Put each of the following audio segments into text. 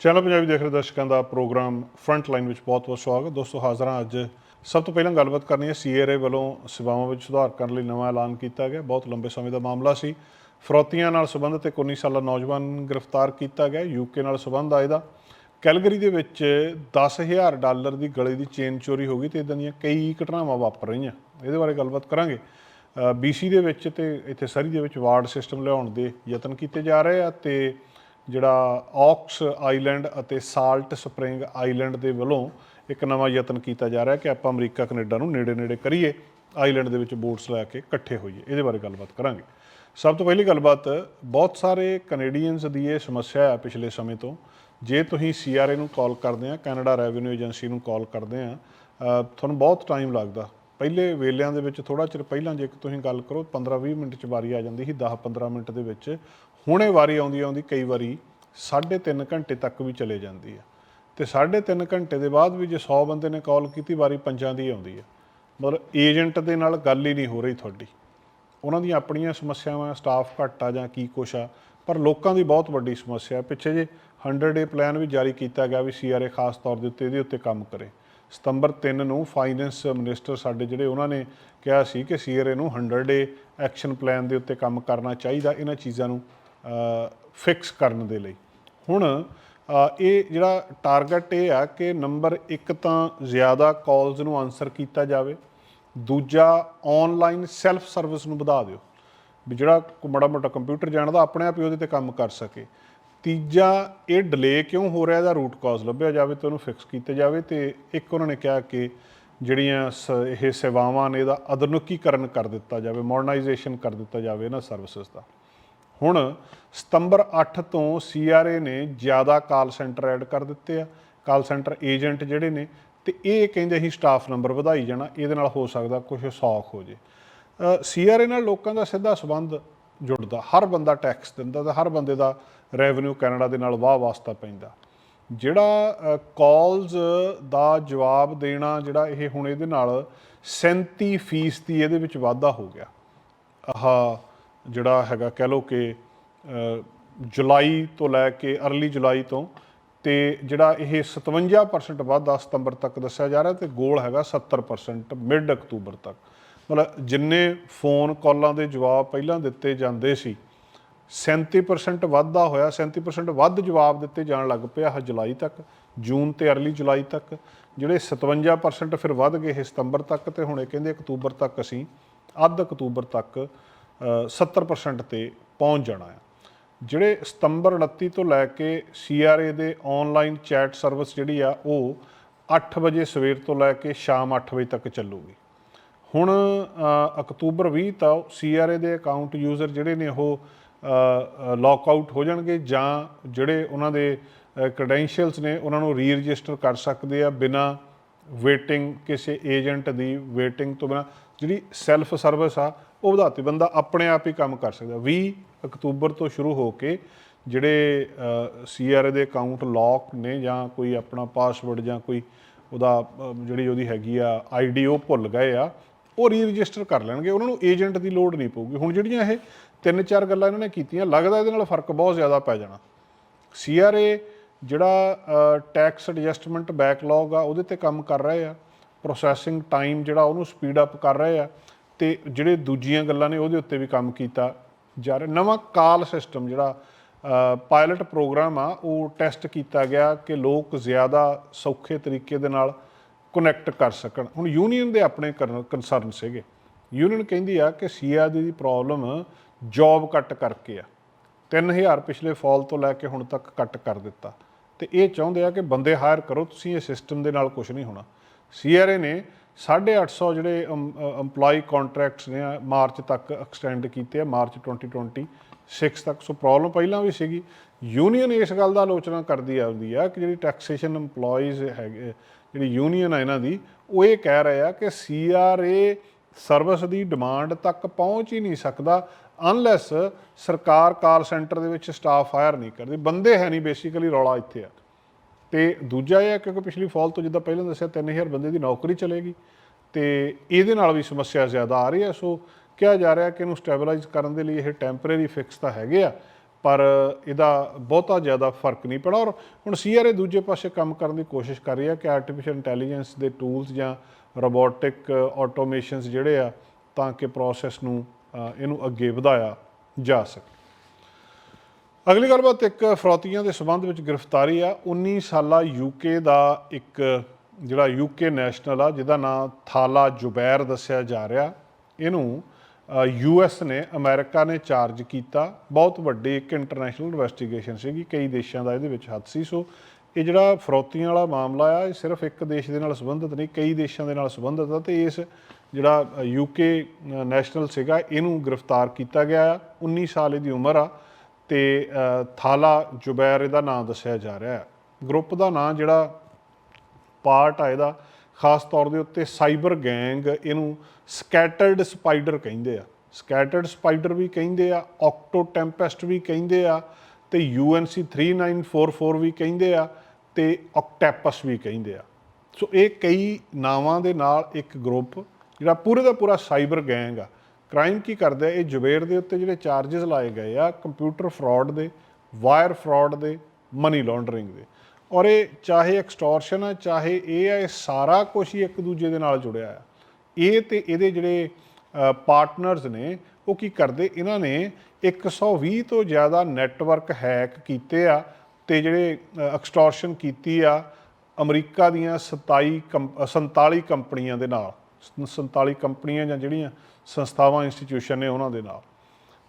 Channel Punjabi ਦੇਖ ਰਹੇ ਦਰਸ਼ਕਾਂ ਦਾ ਪ੍ਰੋਗਰਾਮ ਫਰੰਟ ਲਾਈਨ ਵਿੱਚ ਬਹੁਤ-ਬਹੁਤ ਸਵਾਗਤ। ਦੋਸਤੋ, ਹਾਜ਼ਰ ਹਾਂ ਅੱਜ। ਸਭ ਤੋਂ ਪਹਿਲਾਂ ਗੱਲਬਾਤ ਕਰਨੀ ਹੈ ਸੀਆਰਏ ਵੱਲੋਂ ਸੇਵਾਵਾਂ ਵਿੱਚ ਸੁਧਾਰ ਕਰਨ ਲਈ ਨਵਾਂ ਐਲਾਨ ਕੀਤਾ ਗਿਆ। ਬਹੁਤ ਲੰਬੇ ਸਮੇਂ ਦਾ ਮਾਮਲਾ ਸੀ। ਫਰੋਤੀਆਂ ਨਾਲ ਸੰਬੰਧਿਤ ਇੱਕ 19 ਸਾਲਾ ਨੌਜਵਾਨ ਗ੍ਰਿਫਤਾਰ ਕੀਤਾ ਗਿਆ ਯੂਕੇ ਨਾਲ ਸੰਬੰਧ ਆ ਇਹਦਾ। ਕੈਲਗਰੀ ਦੇ ਵਿੱਚ 10000 ਡਾਲਰ ਦੀ ਗਲੇ ਦੀ ਚੇਨ ਚੋਰੀ ਹੋ ਗਈ ਤੇ ਇਦਾਂ ਦੀਆਂ ਕਈ ਘਟਨਾਵਾਂ ਵਾਪਰ ਰਹੀਆਂ। ਇਹਦੇ ਬਾਰੇ ਗੱਲਬਾਤ ਕਰਾਂਗੇ। ਬੀਸੀ ਦੇ ਵਿੱਚ ਤੇ ਇੱਥੇ ਸਰੀ ਦੇ ਵਿੱਚ ਵਾਰਡ ਸਿਸਟਮ ਲਿਆਉਣ ਦੇ ਯਤਨ ਕੀਤੇ ਜਾ ਰਹੇ ਆ ਤੇ ਜਿਹੜਾ ਔਕਸ ਆਈਲੈਂਡ ਅਤੇ ਸਾਲਟ ਸਪ੍ਰਿੰਗ ਆਈਲੈਂਡ ਦੇ ਵੱਲੋਂ ਇੱਕ ਨਵਾਂ ਯਤਨ ਕੀਤਾ ਜਾ ਰਿਹਾ ਕਿ ਆਪਾਂ ਅਮਰੀਕਾ, ਕੈਨੇਡਾ ਨੂੰ ਨੇੜੇ ਨੇੜੇ ਕਰੀਏ, ਆਈਲੈਂਡ ਦੇ ਵਿੱਚ ਬੋਟਸ ਲੈ ਕੇ ਇਕੱਠੇ ਹੋਈਏ। ਇਹਦੇ ਬਾਰੇ ਗੱਲਬਾਤ ਕਰਾਂਗੇ। ਸਭ ਤੋਂ ਪਹਿਲੀ ਗੱਲਬਾਤ, ਬਹੁਤ ਸਾਰੇ ਕੈਨੇਡੀਅਨਸ ਦੀ ਇਹ ਸਮੱਸਿਆ ਹੈ ਪਿਛਲੇ ਸਮੇਂ ਤੋਂ। ਜੇ ਤੁਸੀਂ ਸੀਆਰਏ ਨੂੰ ਕਾਲ ਕਰਦੇ ਆ, ਕੈਨੇਡਾ ਰੈਵਨਿਊ ਏਜੰਸੀ ਨੂੰ ਕਾਲ ਕਰਦੇ ਆ ਤੁਹਾਨੂੰ ਬਹੁਤ ਟਾਈਮ ਲੱਗਦਾ। ਪਹਿਲੇ ਵੇਲਿਆਂ ਦੇ ਵਿੱਚ ਥੋੜਾ ਚਿਰ ਪਹਿਲਾਂ ਜੇ ਤੁਸੀਂ ਗੱਲ ਕਰੋ 15-20 ਮਿੰਟ ਚ ਵਾਰੀ ਆ ਜਾਂਦੀ ਸੀ 10-15 ਮਿੰਟ ਦੇ ਵਿੱਚ ਹੁਣੇ ਵਾਰੀ ਆਉਂਦੀ ਆਉਂਦੀ ਕਈ ਵਾਰੀ 3.5 ਘੰਟੇ ਤੱਕ ਵੀ ਚਲੇ ਜਾਂਦੀ ਆ ਤੇ 3.5 ਘੰਟੇ ਦੇ ਬਾਅਦ ਵੀ ਜੇ 100 ਬੰਦੇ ਨੇ ਕਾਲ ਕੀਤੀ, ਵਾਰੀ ਪੰਜਾਂ ਦੀ ਆਉਂਦੀ ਆ ਮਤਲਬ ਏਜੰਟ ਦੇ ਨਾਲ ਗੱਲ ਹੀ ਨਹੀਂ ਹੋ ਰਹੀ ਤੁਹਾਡੀ। ਉਹਨਾਂ ਦੀਆਂ ਆਪਣੀਆਂ ਸਮੱਸਿਆਵਾਂ ਸਟਾਫ ਘੱਟ ਆ ਜਾਂ ਕੀ ਕੁਛ ਆ, ਪਰ ਲੋਕਾਂ ਦੀ ਬਹੁਤ ਵੱਡੀ ਸਮੱਸਿਆ ਹੈ। ਪਿੱਛੇ ਜੇ 100 ਡੇ ਪਲਾਨ ਵੀ ਜਾਰੀ ਕੀਤਾ ਗਿਆ ਵੀ ਸੀਆਰਏ ਖਾਸ ਤੌਰ ਦੇ ਉੱਤੇ ਇਹਦੇ ਉੱਤੇ ਕੰਮ ਕਰੇ। ਸਤੰਬਰ 3 ਨੂੰ ਫਾਈਨੈਂਸ ਮਿਨਿਸਟਰ ਸਾਡੇ ਜਿਹੜੇ ਉਹਨਾਂ ਨੇ ਕਿਹਾ ਸੀ ਕਿ ਸੀਆਰਏ ਨੂੰ 100 ਡੇ ਐਕਸ਼ਨ ਪਲਾਨ ਦੇ ਉੱਤੇ ਕੰਮ ਕਰਨਾ ਚਾਹੀਦਾ, ਇਹਨਾਂ ਚੀਜ਼ਾਂ ਨੂੰ ਫਿਕਸ ਕਰਨ ਦੇ ਲਈ। ਹੁਣ ਇਹ ਜਿਹੜਾ ਟਾਰਗੇਟ ਇਹ ਆ ਕਿ ਨੰਬਰ 1 ਤਾਂ ਜ਼ਿਆਦਾ ਕਾਲਸ ਨੂੰ ਆਨਸਰ ਕੀਤਾ ਜਾਵੇ, ਦੂਜਾ ਆਨਲਾਈਨ ਸੈਲਫ ਸਰਵਿਸ ਨੂੰ ਵਧਾ ਦਿਓ। ਵੀ ਜਿਹੜਾ ਕੋਈ ਮਾੜਾ ਮੋਟਾ ਕੰਪਿਊਟਰ ਜਾਣਦਾ, ਆਪਣੇ ਆਪ ਹੀ ਉਹਦੇ ਤੇ ਕੰਮ ਕਰ ਸਕੇ। ਤੀਜਾ, ਇਹ ਡਿਲੇ ਕਿਉਂ ਹੋ ਰਿਹਾ ਇਹਦਾ ਰੂਟ ਕਾਜ਼ ਲੱਭਿਆ ਜਾਵੇ ਤੇ ਉਹਨੂੰ ਫਿਕਸ ਕੀਤਾ ਜਾਵੇ ਤੇ ਇੱਕ ਉਹਨਾਂ ਨੇ ਕਿਹਾ ਕਿ ਜਿਹੜੀਆਂ ਸ- ਇਹ ਸੇਵਾਵਾਂ ਨੇ ਇਹਦਾ ਆਧੁਨਿਕੀਕਰਨ ਕਰ ਦਿੱਤਾ ਜਾਵੇ ਮਾਡਰਨਾਈਜੇਸ਼ਨ ਕਰ ਦਿੱਤਾ ਜਾਵੇ ਇਹਨਾਂ ਸਰਵਿਸਿਜ਼ ਦਾ। ਹੁਣ ਸਤੰਬਰ 8 ਤੋਂ ਸੀਆਰਏ ਨੇ ਜ਼ਿਆਦਾ ਕਾਲ ਸੈਂਟਰ ਐਡ ਕਰ ਦਿੱਤੇ ਆ, ਕਾਲ ਸੈਂਟਰ ਏਜੰਟ ਜਿਹੜੇ ਨੇ, ਤੇ ਇਹ ਕਹਿੰਦੇ ਅਸੀਂ ਸਟਾਫ ਨੰਬਰ ਵਧਾਈ ਜਾਣਾ, ਇਹਦੇ ਨਾਲ ਹੋ ਸਕਦਾ ਕੁਝ ਸੌਖ ਹੋ ਜੇ। ਸੀਆਰਏ ਨਾਲ ਲੋਕਾਂ ਦਾ ਸਿੱਧਾ ਸੰਬੰਧ ਜੁੜਦਾ, ਹਰ ਬੰਦਾ ਟੈਕਸ ਦਿੰਦਾ ਤੇ ਹਰ ਬੰਦੇ ਦਾ ਰੈਵਨਿਊ ਕੈਨੇਡਾ ਦੇ ਨਾਲ ਵਾਹ ਵਾਸਤਾ ਪੈਂਦਾ। ਜਿਹੜਾ ਕਾਲਸ ਦਾ ਜਵਾਬ ਦੇਣਾ, ਜਿਹੜਾ ਇਹ ਹੁਣ ਇਹਦੇ ਨਾਲ 37 ਫੀਸ ਇਹਦੇ ਵਿੱਚ ਵਾਧਾ ਹੋ ਗਿਆ। ਆਹ ਜਿਹੜਾ ਹੈਗਾ ਕਹਿ ਲਓ ਕਿ ਜੁਲਾਈ ਤੋਂ ਲੈ ਕੇ ਅਰਲੀ ਜੁਲਾਈ ਤੋਂ ਤੇ ਜਿਹੜਾ ਇਹ 57% ਵਾਧਾ ਸਤੰਬਰ ਤੱਕ ਦੱਸਿਆ ਜਾ ਰਿਹਾ ਤੇ ਗੋਲ ਹੈਗਾ 70% ਮਿਡ ਅਕਤੂਬਰ ਤੱਕ। ਮਤਲਬ ਜਿੰਨੇ ਫੋਨ ਕਾਲਾਂ ਦੇ ਜਵਾਬ ਪਹਿਲਾਂ ਦਿੱਤੇ ਜਾਂਦੇ ਸੀ 37% ਵਾਧਾ ਹੋਇਆ 37% ਵੱਧ ਜਵਾਬ ਦਿੱਤੇ ਜਾਣ ਲੱਗ ਪਿਆ ਹੈ ਜੁਲਾਈ ਤੱਕ, ਜੂਨ ਤੇ ਅਰਲੀ ਜੁਲਾਈ ਤੱਕ। ਜਿਹੜੇ 57% ਫਿਰ ਵੱਧ ਗਏ ਇਹ ਸਤੰਬਰ ਤੱਕ ਤੇ ਹੁਣ ਇਹ ਕਹਿੰਦੇ ਅਕਤੂਬਰ ਤੱਕ ਅਸੀਂ ਅੱਧ ਅਕਤੂਬਰ ਤੱਕ 70% ਤੇ ਪਹੁੰਚ ਜਾਣਾ ਹੈ। ਜਿਹੜੇ ਸਤੰਬਰ 29 ਤੋਂ ਲੈ ਕੇ ਸੀਆਰਏ ਦੇ ਆਨਲਾਈਨ ਚੈਟ ਸਰਵਿਸ ਜਿਹੜੀ ਆ, ਉਹ 8 ਵਜੇ ਸਵੇਰ ਤੋਂ ਲੈ ਕੇ ਸ਼ਾਮ 8 ਵਜੇ ਤੱਕ ਚੱਲੂਗੀ। ਹੁਣ ਅਕਤੂਬਰ 20 ਤੋਂ ਸੀਆਰਏ ਦੇ ਅਕਾਊਂਟ ਯੂਜ਼ਰ ਜਿਹੜੇ ਨੇ ਉਹ ਲੌਕ ਆਊਟ ਹੋ ਜਾਣਗੇ ਜਾਂ ਜਿਹੜੇ ਉਹਨਾਂ ਦੇ ਕ੍ਰੈਡੈਂਸ਼ੀਅਲਸ ਨੇ ਉਹਨਾਂ ਨੂੰ ਰੀ ਰਜਿਸਟਰ ਕਰ ਸਕਦੇ ਆ ਬਿਨਾ ਵੇਟਿੰਗ ਕਿਸੇ ਏਜੰਟ ਦੀ ਵੇਟਿੰਗ ਤੋਂ ਬਿਨਾ। ਜਿਹੜੀ ਸੈਲਫ ਸਰਵਿਸ ਆ ਉਹ ਵਧਾ ਵਧਾਤੀ ਬੰਦਾ ਆਪਣੇ ਆਪ ਹੀ ਕੰਮ ਕਰ ਸਕਦਾ। 20 ਅਕਤੂਬਰ ਤੋਂ ਸ਼ੁਰੂ ਹੋ ਕੇ ਜਿਹੜੇ ਸੀਆਰਏ ਦੇ ਅਕਾਊਂਟ ਲੌਕ ਨੇ ਜਾਂ ਕੋਈ ਆਪਣਾ ਪਾਸਵਰਡ ਜਾਂ ਕੋਈ ਉਹਦਾ ਜਿਹੜੀ ਉਹਦੀ ਹੈਗੀ ਆ ਆਈਡੀ ਉਹ ਭੁੱਲ ਗਏ ਆ, ਉਹ ਰੀ ਰਜਿਸਟਰ ਕਰ ਲੈਣਗੇ। ਉਹਨਾਂ ਨੂੰ ਏਜੰਟ ਦੀ ਲੋੜ ਨਹੀਂ ਪਊਗੀ। ਹੁਣ ਜਿਹੜੀਆਂ ਇਹ ਤਿੰਨ ਚਾਰ ਗੱਲਾਂ ਇਹਨਾਂ ਨੇ ਕੀਤੀਆਂ, ਲੱਗਦਾ ਇਹਦੇ ਨਾਲ ਫ਼ਰਕ ਬਹੁਤ ਜ਼ਿਆਦਾ ਪੈ ਜਾਣਾ। ਸੀਆਰਏ ਜਿਹੜਾ ਟੈਕਸ ਐਡਜਸਟਮੈਂਟ ਬੈਕਲੌਗ ਆ, ਉਹਦੇ ਤੇ ਕੰਮ ਕਰ ਰਹੇ ਆ। ਪ੍ਰੋਸੈਸਿੰਗ ਟਾਈਮ ਜਿਹੜਾ ਉਹਨੂੰ ਸਪੀਡ ਅਪ ਕਰ ਰਹੇ ਆ। ਤੇ ਜਿਹੜੇ ਦੂਜੀਆਂ ਗੱਲਾਂ ਨੇ ਉਹਦੇ ਉੱਤੇ ਵੀ ਕੰਮ ਕੀਤਾ ਜਾ ਰਿਹਾ। ਨਵਾਂ ਕਾਲ ਸਿਸਟਮ ਜਿਹੜਾ ਪਾਇਲਟ ਪ੍ਰੋਗਰਾਮ ਆ, ਉਹ ਟੈਸਟ ਕੀਤਾ ਗਿਆ ਕਿ ਲੋਕ ਜ਼ਿਆਦਾ ਸੌਖੇ ਤਰੀਕੇ ਦੇ ਨਾਲ ਕਨੈਕਟ ਕਰ ਸਕਣ। ਹੁਣ ਯੂਨੀਅਨ ਦੇ ਆਪਣੇ ਕੰਸਰਨ ਸੀਗੇ। ਯੂਨੀਅਨ ਕਹਿੰਦੀ ਆ ਕਿ ਸੀਆਰਡੀ ਦੀ ਪ੍ਰੋਬਲਮ ਜੌਬ ਕੱਟ ਕਰਕੇ ਆ। 3000 ਪਿਛਲੇ ਫਾਲ ਤੋਂ ਲੈ ਕੇ ਹੁਣ ਤੱਕ ਕੱਟ ਕਰ ਦਿੱਤਾ। ਤੇ ਇਹ ਚਾਹੁੰਦੇ ਆ ਕਿ ਬੰਦੇ ਹਾਇਰ ਕਰੋ, ਤੁਸੀਂ ਇਹ ਸਿਸਟਮ ਦੇ ਨਾਲ ਕੁਝ ਨਹੀਂ ਹੋਣਾ। ਸੀਆਰਏ ਨੇ 850 ਜਿਹੜੇ EMPLOYE ਕੰਟਰੈਕਟਸ ਨੇ ਮਾਰਚ ਤੱਕ ਐਕਸਟੈਂਡ ਕੀਤੇ ਆ, ਮਾਰਚ 2026 ਤੱਕ। ਸੋ ਪ੍ਰੋਬਲਮ ਪਹਿਲਾਂ ਵੀ ਸੀਗੀ। ਯੂਨੀਅਨ ਇਸ ਗੱਲ ਦਾ ਆਲੋਚਨਾ ਕਰਦੀ ਆਉਂਦੀ ਆ ਕਿ ਜਿਹੜੀ ਟੈਕਸੇਸ਼ਨ EMPLOYEES ਹੈਗੇ, ਜਿਹੜੀ ਯੂਨੀਅਨ ਆ ਇਹਨਾਂ ਦੀ, ਉਹ ਇਹ ਕਹਿ ਰਹੇ ਆ ਕਿ ਸੀਆਰਏ ਸਰਵਿਸ ਦੀ ਡਿਮਾਂਡ ਤੱਕ ਪਹੁੰਚ ਹੀ ਨਹੀਂ ਸਕਦਾ ਅਨਲੈਸ ਸਰਕਾਰ ਕਾਲ ਸੈਂਟਰ ਦੇ ਵਿੱਚ ਸਟਾਫ ਹਾਇਰ ਨਹੀਂ ਕਰਦੀ। ਬੰਦੇ ਹੈ ਨਹੀਂ ਬੇਸਿਕਲੀ ਰੌਲਾ ਇੱਥੇ ਆ। ਤੇ ਦੂਜਾ ਇਹ ਹੈ ਕਿਉਂਕਿ ਪਿਛਲੀ ਫਾਲ ਤੋਂ ਜਿੱਦਾਂ ਪਹਿਲਾਂ ਦੱਸਿਆ 3000 ਬੰਦੇ ਦੀ ਨੌਕਰੀ ਚਲੇਗੀ ਤੇ ਇਹਦੇ ਨਾਲ ਵੀ ਸਮੱਸਿਆ ਜ਼ਿਆਦਾ ਆ ਰਹੀ ਹੈ। ਸੋ ਕਿਹਾ ਜਾ ਰਿਹਾ ਕਿ ਇਹਨੂੰ ਸਟੈਬਲਾਈਜ਼ ਕਰਨ ਦੇ ਲਈ ਇਹ ਟੈਂਪਰੇਰੀ ਫਿਕਸ ਤਾਂ ਹੈਗੇ ਆ, ਪਰ ਇਹਦਾ ਬਹੁਤਾ ਜ਼ਿਆਦਾ ਫ਼ਰਕ ਨਹੀਂ ਪਿਆ ਔਰ ਹੁਣ ਸੀਆਰਏ ਦੂਜੇ ਪਾਸੇ ਕੰਮ ਕਰਨ ਦੀ ਕੋਸ਼ਿਸ਼ ਕਰ ਰਹੀ ਹੈ ਕਿ ਆਰਟੀਫੀਸ਼ੀਅਲ ਇੰਟੈਲੀਜੈਂਸ ਦੇ ਟੂਲਸ ਜਾਂ ਰੋਬੋਟਿਕ ਆਟੋਮੇਸ਼ਨਸ ਜਿਹੜੇ ਆ, ਤਾਂ ਕਿ ਪ੍ਰੋਸੈਸ ਨੂੰ ਇਹਨੂੰ ਅੱਗੇ ਵਧਾਇਆ ਜਾ ਸਕੇ। ਅਗਲੀ ਗੱਲਬਾਤ ਇੱਕ ਫਰੌਤੀਆਂ ਦੇ ਸਬੰਧ ਵਿੱਚ ਗ੍ਰਿਫਤਾਰੀ ਆ। 19 ਸਾਲਾ ਯੂਕੇ ਦਾ ਇੱਕ ਜਿਹੜਾ ਯੂਕੇ ਨੈਸ਼ਨਲ ਆ, ਜਿਹਦਾ ਨਾਮ ਥਾਲਾ ਜੁਬੈਰ ਦੱਸਿਆ ਜਾ ਰਿਹਾ। ਇਹਨੂੰ ਯੂਐਸ ਨੇ, ਅਮਰੀਕਾ ਨੇ ਚਾਰਜ ਕੀਤਾ। ਬਹੁਤ ਵੱਡੀ ਇੱਕ ਇੰਟਰਨੈਸ਼ਨਲ ਇਨਵੈਸਟੀਗੇਸ਼ਨ ਸੀਗੀ, ਕਈ ਦੇਸ਼ਾਂ ਦਾ ਇਹਦੇ ਵਿੱਚ ਹੱਥ ਸੀ। ਸੋ ਇਹ ਜਿਹੜਾ ਫਰੌਤੀਆਂ ਵਾਲਾ ਮਾਮਲਾ ਆ, ਇਹ ਸਿਰਫ ਇੱਕ ਦੇਸ਼ ਦੇ ਨਾਲ ਸੰਬੰਧਿਤ ਨਹੀਂ, ਕਈ ਦੇਸ਼ਾਂ ਦੇ ਨਾਲ ਸੰਬੰਧਿਤ ਆ ਤੇ ਇਸ ਜਿਹੜਾ ਯੂਕੇ ਨੈਸ਼ਨਲ ਸੀਗਾ, ਇਹਨੂੰ ਗ੍ਰਿਫਤਾਰ ਕੀਤਾ ਗਿਆ ਆ। 19 ਸਾਲ ਦੀ ਉਮਰ ਆ। ਤੇ ਥਾਲਾ ਜੁਬੈਰ ਇਹਦਾ ਨਾਮ ਦੱਸਿਆ ਜਾ ਰਿਹਾ ਹੈ। ਗਰੁੱਪ ਦਾ ਨਾਮ ਜਿਹੜਾ ਪਾਰਟ ਆ ਇਹਦਾ, ਖਾਸ ਤੌਰ ਦੇ ਉੱਤੇ ਸਾਈਬਰ ਗੈਂਗ ਇਹਨੂੰ ਸਕੈਟਰਡ ਸਪਾਈਡਰ ਕਹਿੰਦੇ ਆ। ਸਕੈਟਰਡ ਸਪਾਈਡਰ ਵੀ ਕਹਿੰਦੇ ਆ ਆਕਟੋ ਟੈਂਪੈਸਟ ਵੀ ਕਹਿੰਦੇ ਆ, ਤੇ UNC 3944 ਵੀ ਕਹਿੰਦੇ ਆ, ਤੇ ਆਕਟੈਪਸ ਵੀ ਕਹਿੰਦੇ ਆ। ਸੋ ਇਹ ਕਈ ਨਾਵਾਂ ਦੇ ਨਾਲ ਇੱਕ ਗਰੁੱਪ ਜਿਹੜਾ ਪੂਰੇ ਦਾ ਪੂਰਾ ਸਾਈਬਰ ਗੈਂਗ ਆ। ਕ੍ਰਾਈਮ ਕੀ ਕਰਦਾ ਇਹ ਜੁਬੇਰ ਦੇ ਉੱਤੇ ਜਿਹੜੇ ਚਾਰजेस ਲਾਏ ਗਏ ਆ ਕੰਪਿਊਟਰ ਫਰਾਡ ਦੇ ਵਾਇਰ ਫਰਾਡ ਦੇ ਮਨੀ ਲਾਂਡਰਿੰਗ ਦੇ। ਔਰ ਇਹ ਚਾਹੇ ਐਕਸਟੋਰਸ਼ਨ ਆ ਚਾਹੇ ਇਹ ਆ ਇਹ ਸਾਰਾ ਕੁਝ ਹੀ ਇੱਕ ਦੂਜੇ ਦੇ ਨਾਲ ਜੁੜਿਆ ਆ। ਇਹ ਤੇ ਇਹਦੇ ਜਿਹੜੇ ਪਾਰਟਨਰਸ ਨੇ ਉਹ ਕੀ ਕਰਦੇ? ਇਹਨਾਂ ਨੇ 120 ਤੋਂ ਜ਼ਿਆਦਾ ਨੈਟਵਰਕ ਹੈਕ ਕੀਤੇ ਆ ਤੇ ਜਿਹੜੇ ਐਕਸਟੋਰਸ਼ਨ ਕੀਤੀ ਆ ਅਮਰੀਕਾ ਦੀਆਂ 27 ਕੰਪ- ਅ, 47 ਕੰਪਨੀਆਂ ਦੇ ਨਾਲ। 47 ਕੰਪਨੀਆਂ ਜਾਂ ਜਿਹੜੀਆਂ ਸੰਸਥਾਵਾਂ ਇੰਸਟੀਟਿਊਸ਼ਨ ਨੇ ਉਹਨਾਂ ਦੇ ਨਾਲ।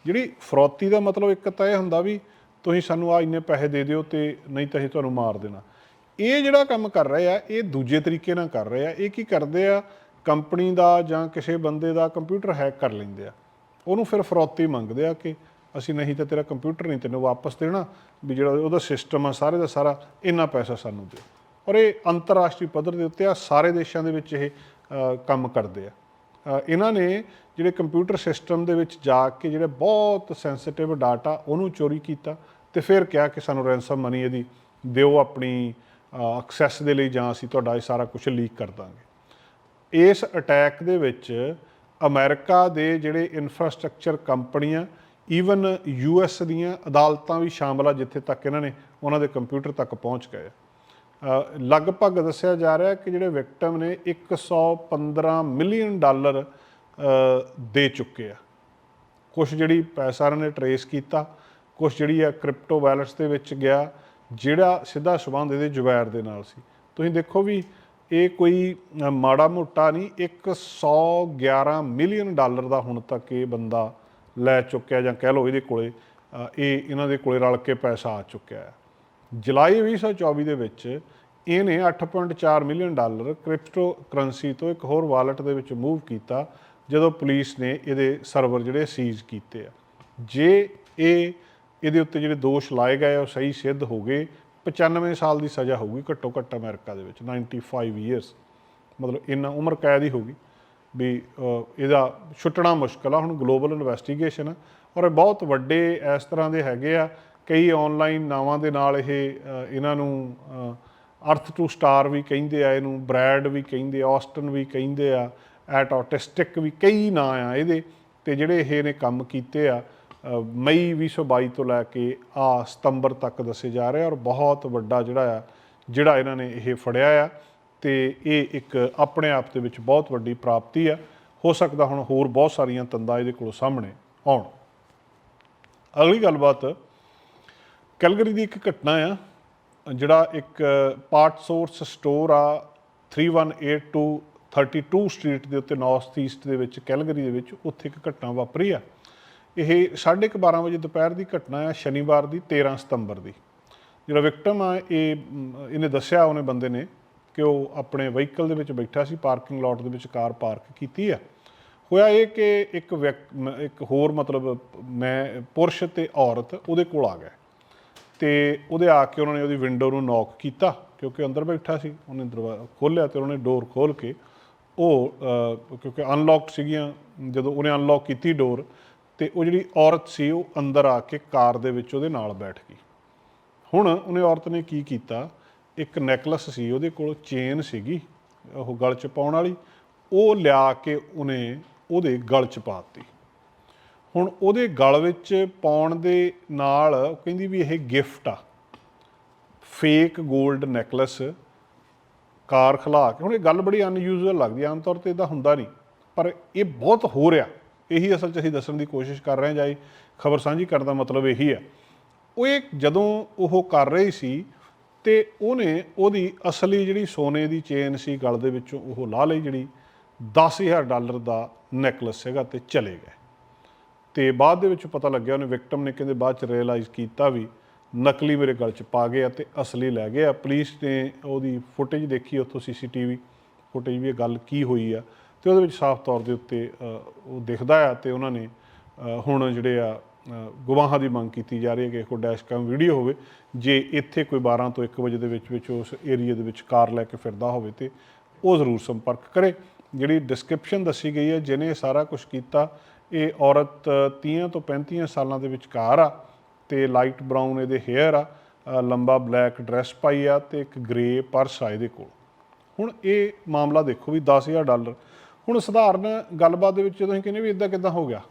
ਜਿਹੜੀ ਫਰੋਤੀ ਦਾ ਮਤਲਬ ਇੱਕ ਤਾਂ ਇਹ ਹੁੰਦਾ ਵੀ ਤੁਸੀਂ ਸਾਨੂੰ ਆ ਇੰਨੇ ਪੈਸੇ ਦੇ ਦਿਓ ਤੇ ਨਹੀਂ ਤਾਂ ਅਸੀਂ ਤੁਹਾਨੂੰ ਮਾਰ ਦੇਣਾ। ਇਹ ਜਿਹੜਾ ਕੰਮ ਕਰ ਰਹੇ ਆ, ਇਹ ਦੂਜੇ ਤਰੀਕੇ ਨਾਲ ਕਰ ਰਹੇ ਆ। ਇਹ ਕੀ ਕਰਦੇ ਆ, ਕੰਪਨੀ ਦਾ ਜਾਂ ਕਿਸੇ ਬੰਦੇ ਦਾ ਕੰਪਿਊਟਰ ਹੈਕ ਕਰ ਲੈਂਦੇ ਆ। ਉਹਨੂੰ ਫਿਰ ਫਰੋਤੀ ਮੰਗਦੇ ਆ ਕਿ ਅਸੀਂ ਨਹੀਂ ਤਾਂ ਤੇਰਾ ਕੰਪਿਊਟਰ ਨਹੀਂ ਤੈਨੂੰ ਵਾਪਸ ਦੇਣਾ, ਵੀ ਜਿਹੜਾ ਉਹਦਾ ਸਿਸਟਮ ਆ, ਸਾਰੇ ਦਾ ਸਾਰਾ ਇੰਨਾ ਪੈਸਾ ਸਾਨੂੰ ਦਿਓ। ਔਰ ਇਹ ਅੰਤਰਰਾਸ਼ਟਰੀ ਪੱਧਰ ਦੇ ਉੱਤੇ ਆ, ਸਾਰੇ ਦੇਸ਼ਾਂ ਦੇ ਵਿੱਚ ਇਹ ਕੰਮ ਕਰਦੇ ਆ। ਇਹਨਾਂ ਨੇ ਜਿਹੜੇ ਕੰਪਿਊਟਰ ਸਿਸਟਮ ਦੇ ਵਿੱਚ ਜਾ ਕੇ ਜਿਹੜੇ ਬਹੁਤ ਸੈਂਸਿਟਿਵ ਡਾਟਾ ਉਹਨੂੰ ਚੋਰੀ ਕੀਤਾ ਤੇ ਫਿਰ ਕਿਹਾ ਕਿ ਸਾਨੂੰ ਰੈਂਸਮ ਮਨੀ ਇਹਦੀ ਦਿਓ ਆਪਣੀ ਐਕਸੈਸ ਦੇ ਲਈ ਜਾਂ ਅਸੀਂ ਤੁਹਾਡਾ ਇਹ ਸਾਰਾ ਕੁਝ ਲੀਕ ਕਰ ਦਾਂਗੇ। ਇਸ ਅਟੈਕ ਦੇ ਵਿੱਚ ਅਮਰੀਕਾ ਦੇ ਜਿਹੜੇ ਇਨਫਰਾਸਟ੍ਰਕਚਰ ਕੰਪਨੀਆਂ ਈਵਨ ਯੂਐਸ ਦੀਆਂ ਅਦਾਲਤਾਂ ਵੀ ਸ਼ਾਮਲ ਆ ਜਿੱਥੇ ਤੱਕ ਇਹਨਾਂ ਨੇ ਉਹਨਾਂ ਦੇ ਕੰਪਿਊਟਰ ਤੱਕ ਪਹੁੰਚ ਗਏ ਅ, ਲਗਭਗ ਦੱਸਿਆ ਜਾ ਰਿਹਾ ਕਿ ਜਿਹੜੇ ਵਿਕਟਮ ਨੇ 115 ਮਿਲੀਅਨ ਡਾਲਰ ਦੇ ਚੁੱਕੇ ਆ। ਕੁਝ ਜਿਹੜੀ ਪੈਸਾ ਇਹਨਾਂ ਨੇ ਟਰੇਸ ਕੀਤਾ ਕੁਝ ਜਿਹੜੀ ਆ ਕ੍ਰਿਪਟੋ ਵੈਲਟਸ ਦੇ ਵਿੱਚ ਗਿਆ, ਜਿਹੜਾ ਸਿੱਧਾ ਸੰਬੰਧ ਇਹਦੇ ਜੁਬੈਰ ਦੇ ਨਾਲ ਸੀ। ਤੁਸੀਂ ਦੇਖੋ ਵੀ ਇਹ ਕੋਈ ਮਾੜਾ ਮੋਟਾ ਨਹੀਂ 111 ਮਿਲੀਅਨ ਡਾਲਰ ਦਾ ਹੁਣ ਤੱਕ ਇਹ ਬੰਦਾ ਲੈ ਚੁੱਕਿਆ ਜਾਂ ਕਹਿ ਲਓ ਇਹਦੇ ਕੋਲੇ ਇਹ ਇਹਨਾਂ ਦੇ ਕੋਲੇ ਰਲ ਕੇ ਪੈਸਾ ਆ ਚੁੱਕਿਆ ਹੈ। ਜੁਲਾਈ 2024 ਦੇ ਵਿੱਚ ਇਹਨੇ 8.4 ਮਿਲੀਅਨ ਡਾਲਰ ਕ੍ਰਿਪਟੋ ਕਰੰਸੀ ਤੋਂ ਇੱਕ ਹੋਰ ਵਾਲਟ ਦੇ ਵਿੱਚ ਮੂਵ ਕੀਤਾ, ਜਦੋਂ ਪੁਲਿਸ ਨੇ ਇਹਦੇ ਸਰਵਰ ਜਿਹੜੇ ਸੀਜ਼ ਕੀਤੇ ਆ। ਜੇ ਇਹ ਇਹਦੇ ਉੱਤੇ ਜਿਹੜੇ ਦੋਸ਼ ਲਾਏ ਗਏ ਆ, ਉਹ ਸਹੀ ਸਿੱਧ ਹੋ ਗਏ 95 ਸਾਲ ਦੀ ਸਜ਼ਾ ਹੋਊਗੀ ਘੱਟੋ ਘੱਟ ਅਮਰੀਕਾ ਦੇ ਵਿੱਚ 95 ਇਅਰਸ ਮਤਲਬ ਇੰਨਾ ਉਮਰ ਕੈਦ ਹੀ ਹੋਗੀ ਵੀ ਇਹਦਾ ਛੁੱਟਣਾ ਮੁਸ਼ਕਲ ਆ। ਹੁਣ ਗਲੋਬਲ ਇਨਵੈਸਟੀਗੇਸ਼ਨ ਔਰ ਇਹ ਬਹੁਤ ਵੱਡੇ ਇਸ ਤਰ੍ਹਾਂ ਦੇ ਹੈਗੇ ਆ ਕਈ ਆਨਲਾਈਨ ਨਾਵਾਂ ਦੇ ਨਾਲ ਇਹ ਇਹਨਾਂ ਨੂੰ ਅਰਥ ਟੂ ਸਟਾਰ ਵੀ ਕਹਿੰਦੇ ਆ ਇਹਨੂੰ ਬ੍ਰੈਡ ਵੀ ਕਹਿੰਦੇ ਆ ਆਸਟਨ ਵੀ ਕਹਿੰਦੇ ਆ ਐਟ ਆਟਿਸਟਿਕ ਵੀ ਕਈ ਨਾਂ ਆ ਇਹਦੇ ਤੇ ਜਿਹੜੇ ਇਹ ਨੇ ਕੰਮ ਕੀਤੇ ਆ ਅ, ਮਈ 2022 ਤੋਂ ਲੈ ਕੇ ਆ ਸਤੰਬਰ ਤੱਕ ਦੱਸੇ ਜਾ ਰਹੇ ਔਰ ਬਹੁਤ ਵੱਡਾ ਜਿਹੜਾ ਆ ਜਿਹੜਾ ਇਹਨਾਂ ਨੇ ਇਹ ਫੜਿਆ ਆ ਤੇ ਇਹ ਇੱਕ ਆਪਣੇ ਆਪ ਦੇ ਵਿੱਚ ਬਹੁਤ ਵੱਡੀ ਪ੍ਰਾਪਤੀ ਆ। ਹੋ ਸਕਦਾ ਹੁਣ ਹੋਰ ਬਹੁਤ ਸਾਰੀਆਂ ਤੰਦਾਂ ਇਹਦੇ ਕੋਲ ਸਾਹਮਣੇ ਆਉਣ। ਅਗਲੀ ਗੱਲਬਾਤ ਕੈਲਗਰੀ ਦੀ ਇੱਕ ਘਟਨਾ ਆ, ਜਿਹੜਾ ਇੱਕ ਪਾਰਟ ਸੋਰਸ ਸਟੋਰ ਆ 3182 32 ਸਟਰੀਟ ਦੇ ਉੱਤੇ ਨਾਰਥ ਈਸਟ ਦੇ ਵਿੱਚ, ਕੈਲਗਰੀ ਦੇ ਵਿੱਚ ਉੱਥੇ ਇੱਕ ਘਟਨਾ ਵਾਪਰੀ ਆ। ਇਹ 12:30 ਵਜੇ ਦੁਪਹਿਰ ਦੀ ਘਟਨਾ ਆ, ਸ਼ਨੀਵਾਰ ਦੀ 13 ਸਤੰਬਰ ਦੀ। ਜਿਹੜਾ ਵਿਕਟਮ ਆ, ਇਹ ਇਹਨੇ ਦੱਸਿਆ ਉਹਨੇ ਬੰਦੇ ਨੇ ਕਿ ਉਹ ਆਪਣੇ ਵਹੀਕਲ ਦੇ ਵਿੱਚ ਬੈਠਾ ਸੀ ਪਾਰਕਿੰਗ ਲੋਟ ਦੇ ਵਿੱਚ ਕਾਰ ਪਾਰਕ ਕੀਤੀ ਆ। ਹੋਇਆ ਇਹ ਕਿ ਇੱਕ ਵਿਅਕ- ਮ- ਇੱਕ ਹੋਰ ਮਤਲਬ ਮੈਂ, ਪੁਰਸ਼ ਤੇ ਔਰਤ ਉਹਦੇ ਕੋਲ ਆ ਗਏ। ਤੇ ਉਹਦੇ ਆ ਕੇ ਉਹਨਾਂ ਨੇ ਉਹਦੀ ਵਿੰਡੋ ਨੂੰ ਨੌਕ ਕੀਤਾ, ਕਿਉਂਕਿ ਅੰਦਰ ਬੈਠਾ ਸੀ, ਉਹਨੇ ਦਰਵਾਜ਼ਾ ਖੋਲ੍ਹਿਆ ਤੇ ਉਹਨੇ ਡੋਰ ਖੋਲ ਕੇ ਉਹ ਕਿਉਂਕਿ ਅਨਲੌਕਡ ਸੀਗੀਆਂ, ਜਦੋਂ ਉਹਨੇ ਅਨਲੌਕ ਕੀਤੀ ਡੋਰ ਤੇ ਉਹ ਜਿਹੜੀ ਔਰਤ ਸੀ ਉਹ ਅੰਦਰ ਆ ਕੇ ਕਾਰ ਦੇ ਵਿੱਚ ਉਹਦੇ ਨਾਲ ਬੈਠ ਗਈ। ਹੁਣ ਉਹਨੇ ਔਰਤ ਨੇ ਕੀ ਕੀਤਾ, ਇੱਕ ਨੈਕਲਸ ਸੀ, ਉਹਦੇ ਕੋਲ ਚੇਨ ਸੀਗੀ, ਉਹ ਗਲ 'ਚ ਪਾਉਣ ਵਾਲੀ, ਉਹ ਲਿਆ ਕੇ ਉਹਨੇ ਉਹਦੇ ਗਲ 'ਚ ਪਾਤੀ ਹੁਣ ਉਹਦੇ ਗਲ ਵਿੱਚ ਪਾਉਣ ਦੇ ਨਾਲ ਉਹ ਕਹਿੰਦੀ ਵੀ ਇਹ ਗਿਫਟ ਆ। ਫੇਕ 골ਡ ਨੈਕਲੇਸ ਕਾਰ ਖਲਾ ਕੇ। ਹੁਣ ਇਹ ਗੱਲ ਬੜੀ ਅਨਯੂਜ਼ੂਅਲ ਲੱਗਦੀ ਆਮ ਤੌਰ ਤੇ ਇਦਾਂ ਹੁੰਦਾ ਨਹੀਂ। ਪਰ ਇਹ ਬਹੁਤ ਹੋ ਰਿਹਾ। ਇਹੀ ਅਸਲ 'ਚ ਅਸੀਂ ਦੱਸਣ ਦੀ ਕੋਸ਼ਿਸ਼ ਕਰ ਰਹੇ ਹਾਂ ਜਾਈ ਖਬਰ ਸਾਂਝੀ ਕਰਨ ਦਾ ਮਤਲਬ ਇਹੀ ਹੈ ਉਹ ਇਹ ਜਦੋਂ ਉਹ ਕਰ ਰਹੀ ਸੀ ਤੇ ਉਹਨੇ ਉਹਦੀ ਅਸਲੀ ਜਿਹੜੀ ਸੋਨੇ ਦੀ ਚੇਨ ਸੀ, ਗਲ ਦੇ ਵਿੱਚੋਂ ਉਹ ਲਾ ਲਈ ਜਿਹੜੀ 10000 ਡਾਲਰ ਦਾ ਨੈਕਲੇਸ ਸੀਗਾ ਤੇ ਚਲੇ ਗਏ। ਤੇ ਬਾਅਦ ਦੇ ਵਿੱਚ ਪਤਾ ਲੱਗਿਆ ਉਹਨੇ ਵਿਕਟਮ ਨੇ ਕਹਿੰਦੇ ਬਾਅਦ ਚ ਰਿਅਲਾਈਜ਼ ਕੀਤਾ ਵੀ ਨਕਲੀ ਮੇਰੇ ਗਲ ਚ ਪਾ ਗਏ ਆ ਤੇ ਅਸਲੀ ਲੈ ਗਏ ਆ ਪੁਲਿਸ ਨੇ ਉਹਦੀ ਫੁਟੇਜ ਦੇਖੀ, ਉੱਥੋਂ ਸੀਸੀਟੀਵੀ ਫੁਟੇਜ ਵੀ ਇਹ ਗੱਲ ਕੀ ਹੋਈ ਆ ਤੇ ਉਹਦੇ ਵਿੱਚ ਸਾਫ਼ ਤੌਰ ਦੇ ਉੱਤੇ ਉਹ ਦਿਖਦਾ ਆ ਤੇ ਉਹਨਾਂ ਨੇ ਹੁਣ ਜਿਹੜੇ ਆ ਗਵਾਹਾਂ ਦੀ ਮੰਗ ਕੀਤੀ ਜਾ ਰਹੀ ਹੈ ਕਿ ਕੋਈ ਡੈਸ਼ ਕੈਮ ਵੀਡੀਓ ਹੋਵੇ, ਜੇ ਇੱਥੇ ਕੋਈ 12 ਤੋਂ 1 ਵਜੇ ਦੇ ਵਿੱਚ ਵਿੱਚ ਉਸ ਏਰੀਆ ਦੇ ਵਿੱਚ ਕਾਰ ਲੈ ਕੇ ਫਿਰਦਾ ਹੋਵੇ ਤੇ ਉਹ ਜ਼ਰੂਰ ਸੰਪਰਕ ਕਰੇ। ਜਿਹੜੀ ਡਿਸਕ੍ਰਿਪਸ਼ਨ ਦੱਸੀ ਗਈ ਹੈ, ਜਿਹਨੇ ਸਾਰਾ ਕੁਝ ਕੀਤਾ ਇਹ ਔਰਤ 30 ਤੋਂ 35 ਸਾਲਾਂ ਦੇ ਵਿਚਕਾਰ ਆ ਤੇ ਲਾਈਟ ਬਰਾਊਨ ਇਹਦੇ ਹੇਅਰ ਆ ਲੰਬਾ ਬਲੈਕ ਡਰੈਸ ਪਾਈ ਆ ਤੇ ਇੱਕ ਗ੍ਰੇ ਪਰਸ ਆ ਇਹਦੇ ਕੋਲ। ਹੁਣ ਇਹ ਮਾਮਲਾ ਦੇਖੋ ਵੀ 10000 ਡਾਲਰ। ਹੁਣ ਸਧਾਰਨ ਗੱਲਬਾਤ ਦੇ ਵਿੱਚ ਜਦੋਂ ਅਸੀਂ ਕਹਿੰਦੇ ਵੀ ਇਦਾਂ ਕਿਦਾਂ ਹੋ ਗਿਆ?